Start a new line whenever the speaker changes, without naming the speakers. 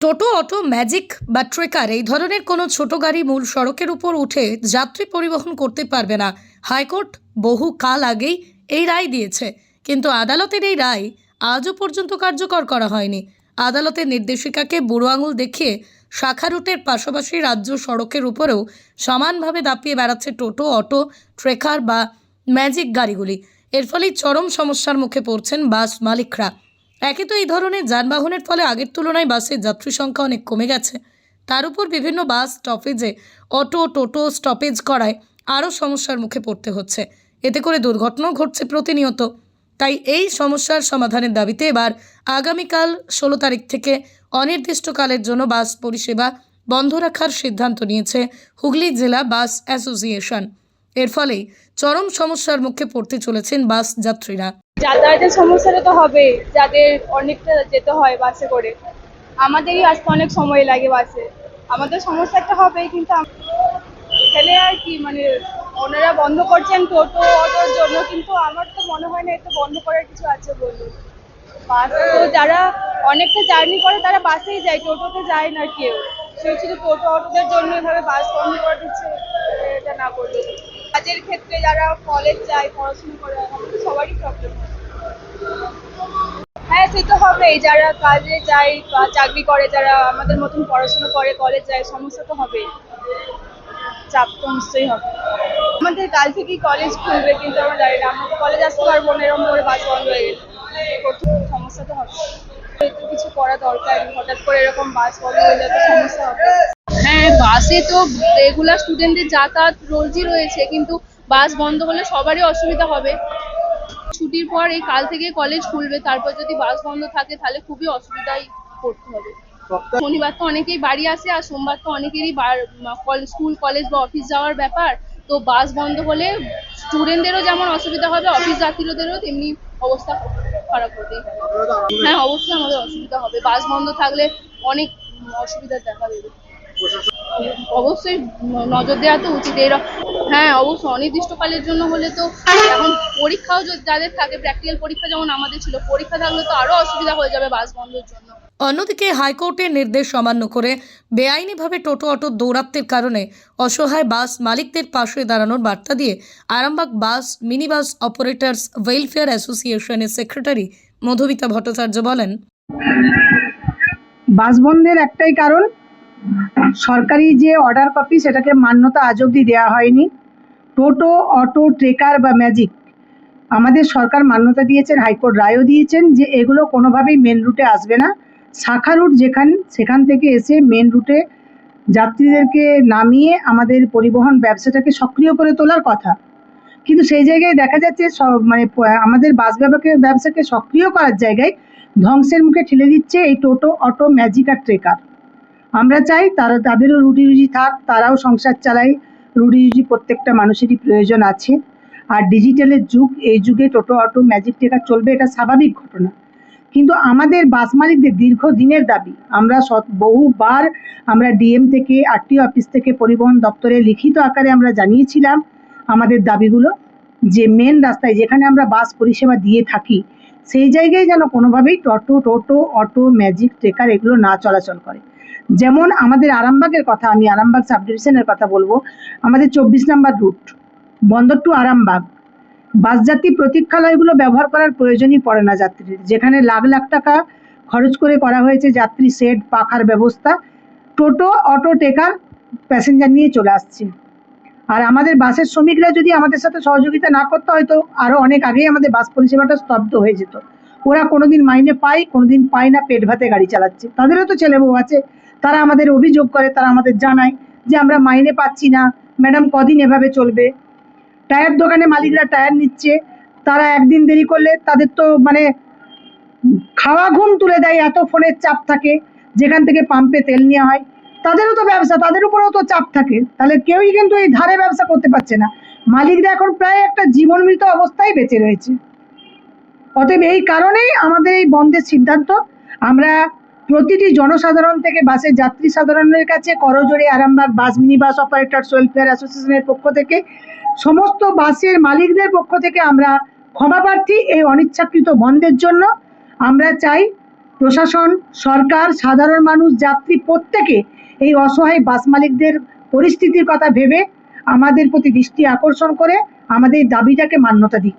টোটো, auto, magic বা trekker এই ধরনের কোনো ছোট গাড়ি মূল সড়কের উপর উঠে যাত্রী পরিবহন করতে পারবে না। হাইকোর্ট বহু কাল আগেই এই রায় দিয়েছে। কিন্তু আদালতের এই রায় আজও পর্যন্ত কার্যকর করা হয়নি। আদালতের নির্দেশিকাকে বুড়ো আঙুল দেখিয়ে শাখা রুটের পাশাপাশি রাজ্য সড়কের উপরেও সমানভাবে দাপিয়ে বেড়াচ্ছে টোটো, অটো, ট্রেকার বা ম্যাজিক গাড়িগুলি। এর ফলে চরম সমস্যার মুখে পড়ছেন বাস মালিকরা। একে তো এই ধরনের যানবাহনের ফলে আগের তুলনায় বাসের যাত্রী সংখ্যা অনেক কমে গেছে। তার উপর বিভিন্ন বাস স্টপেজে অটো, টোটো স্টপেজ করায় আরও সমস্যার মুখে পড়তে হচ্ছে। এতে করে দুর্ঘটনাও ঘটছে প্রতিনিয়ত। তাই এই সমস্যার সমাধানের দাবিতে এবার আগামীকাল ষোলো তারিখ থেকে অনির্দিষ্টকালের জন্য বাস পরিষেবা বন্ধ রাখার সিদ্ধান্ত নিয়েছে হুগলি জেলা বাস অ্যাসোসিয়েশন। এর ফলেই চরম সমস্যার মুখে পড়তে চলেছেন বাস যাত্রীরা।
যাতায়াতের সমস্যাটা তো হবে, যাদের অনেকটা যেতে হয় বাসে করে। আমাদেরই আসতে অনেক সময় লাগে বাসে। আমাদের সমস্যা একটা হবেই, কিন্তু এখানে আর কি মানে ওনারা বন্ধ করছেন টোটো, অটোর জন্য, কিন্তু আমার তো মনে হয় না এটা বন্ধ করার কিছু আছে বলুন। বাস তো যারা অনেকটা জার্নি করে, তারা বাসেই যায়, টোটোতে যায় না কেউ। সেই শুধু টোটো, অটোদের জন্য এভাবে বাস বন্ধ করে দিচ্ছে, এটা না করলে। কাজের ক্ষেত্রে যারা কলেজ যায়, পড়াশোনা করে তো হবেই যারা কাজে যায় বা চাকরি করে, যারা আমাদের মতন পড়াশোনা করে কলেজ যায়, সমস্যা তো হবেই। চাপ তো নিশ্চয়ই হবে। আমাদের কাল থেকেই কলেজ খুলবে, কিন্তু আমরা জানি না, আমরা তো কলেজ আসতে পারব না এরকম করে বাস বন্ধ হয়ে গেলে প্রথম সমস্যা তো হবে। একটু কিছু করা দরকার, হঠাৎ করে এরকম বাস বন্ধ হয়ে তো সমস্যা হবে।
হ্যাঁ বাসে তো রেগুলার স্টুডেন্টদের যাতায়াত রোজই রয়েছে, কিন্তু বাস বন্ধ হলে সবারই অসুবিধা হবে। ছুটির পর এই কাল থেকে কলেজ খুলবে তারপর যদি বাস বন্ধ থাকে তাহলে খুবই অসুবিধায় পড়তে হবে। শনিবার তো অনেকেই বাড়ি আসে আর সোমবার তো অনেকেরই স্কুল কলেজ বা অফিস যাওয়ার ব্যাপার। তো বাস বন্ধ হলে স্টুডেন্টদেরও যেমন অসুবিধা হবে অফিস যাত্রীদেরও তেমনি অবস্থা খারাপ হবে হ্যাঁ অবশ্যই আমাদের অসুবিধা হবে। বাস বন্ধ থাকলে অনেক অসুবিধা দেখা দেবে। অবশ্যই নজর দেওয়া তো উচিত। এরা হ্যাঁ অবশ্যই অনির্দিষ্টকালের জন্য হলে তো এখন পরীক্ষাও যাদের থাকে প্র্যাকটিক্যাল পরীক্ষা যেমন আমাদের ছিল পরীক্ষা থাকলে তো আরও অসুবিধা হয়ে যাবে বাস বন্ধের জন্য।
অন্যদিকে হাইকোর্টের নির্দেশ অমান্য করে বেআইনিভাবে টোটো অটো দৌরাত্মের কারণে অসহায় বাস মালিকদের পাশে দাঁড়ানোর বার্তা দিয়ে Arambagh bus mini bus operators welfare অ্যাসোসিয়েশনের সেক্রেটারি মধুবিতা ভট্টাচার্য বলেন
বাস বন্ধের একটাই কারণ সরকারি যে অর্ডার কপি সেটাকে মান্যতা আজ অবধি দেওয়া হয়নি। টোটো অটো ট্রেকার বা ম্যাজিক আমাদের সরকার মান্যতা দিয়েছেন, হাইকোর্ট রায়ও দিয়েছেন যে এগুলো কোনোভাবেই মেন রুটে আসবে না। শাখা রুট যেখান, সেখান থেকে এসে মেন রুটে যাত্রীদেরকে নামিয়ে আমাদের পরিবহন ব্যবসাটাকে সক্রিয় করে তোলার কথা। কিন্তু সেই জায়গায় দেখা যাচ্ছে মানে আমাদের বাস ব্যবসাকে সক্রিয় করার জায়গায় ধ্বংসের মুখে ঠেলে দিচ্ছে এই টোটো অটো ম্যাজিক আর ট্রেকার আমরা চাই তারা, তাদেরও রুটি রুজি থাক, তারাও সংসার চালায় রুটি রুজি প্রত্যেকটা মানুষেরই প্রয়োজন আছে। আর ডিজিটালের যুগ, এই যুগে টোটো, অটো ম্যাজিক ট্রেকার চলবে, এটা স্বাভাবিক ঘটনা। কিন্তু আমাদের বাস মালিকদের দীর্ঘদিনের দাবি, আমরা বহুবার আমরা ডিএম থেকে আরটিও অফিস থেকে, পরিবহন দপ্তরে, লিখিত আকারে আমরা জানিয়েছিলাম আমাদের দাবিগুলো, যে মেন রাস্তায় যেখানে আমরা বাস পরিষেবা দিয়ে থাকি, সেই জায়গায় যেন কোনোভাবেই toto toto, auto magic trekker এগুলো না চলাচল করে। যেমন আমাদের আরামবাগের কথা, আমি আরামবাগ সাব ডিভিশনের কথা বলব, আমাদের চব্বিশ number route Bandar to Arambagh. বাসযাত্রী প্রতীক্ষালয়গুলো ব্যবহার করার প্রয়োজনই পড়ে না যাত্রীর। যেখানে লাখ লাখ টাকা খরচ করে করা হয়েছে যাত্রী সেট পাখার ব্যবস্থা, টোটো, অটো, টেকার প্যাসেঞ্জার নিয়ে চলে আসছে। আর আমাদের বাসের শ্রমিকরা যদি আমাদের সাথে সহযোগিতা না করতে, হয়তো আরও অনেক আগেই আমাদের বাস পরিষেবাটা স্তব্ধ হয়ে যেত। ওরা কোনোদিন মাইনে পায়, কোনোদিন পায় না, পেট ভাতে গাড়ি চালাচ্ছে। তাদেরও তো ছেলে বউ আছে। তারা আমাদের অভিযোগ করে, তারা আমাদের জানায় যে আমরা মাইনে পাচ্ছি না, ম্যাডাম কদিন এভাবে চলবে? টায়ার দোকানে মালিকরা টায়ার নিচ্ছে, তারা একদিন দেরি করলে তাদের তো মানে খাওয়া ঘুম তুলে দেয়, এত ফোনের চাপ থাকে, যেখান থেকে পাম্পে তেল নেওয়া হয়। তাদেরও তো ব্যবসা, তাদের উপরেও তো চাপ থাকে। তাহলে কেউই কিন্তু এই ধারে ব্যবসা করতে পারছে না। মালিকরা এখন প্রায় একটা জীবন মৃত অবস্থায় বেঁচে রয়েছে। অতএব এই কারণেই আমাদের এই বন্ধের সিদ্ধান্ত, আমরা প্রতিটি জনসাধারণ থেকে বাসের যাত্রী সাধারণের কাছে করজোড়ে Arambagh bus mini bus operators welfare অ্যাসোসিয়েশনের পক্ষ থেকে, সমস্ত বাসের মালিকদের পক্ষ থেকে আমরা ক্ষমা প্রার্থী এই অনিচ্ছাকৃত বন্ধের জন্য। আমরা চাই প্রশাসন, সরকার, সাধারণ মানুষ, যাত্রী প্রত্যেকে এই অসহায় বাস মালিকদের পরিস্থিতির কথা ভেবে আমাদের প্রতি দৃষ্টি আকর্ষণ করে, আমাদের দাবিটাকে মান্যতা দিক।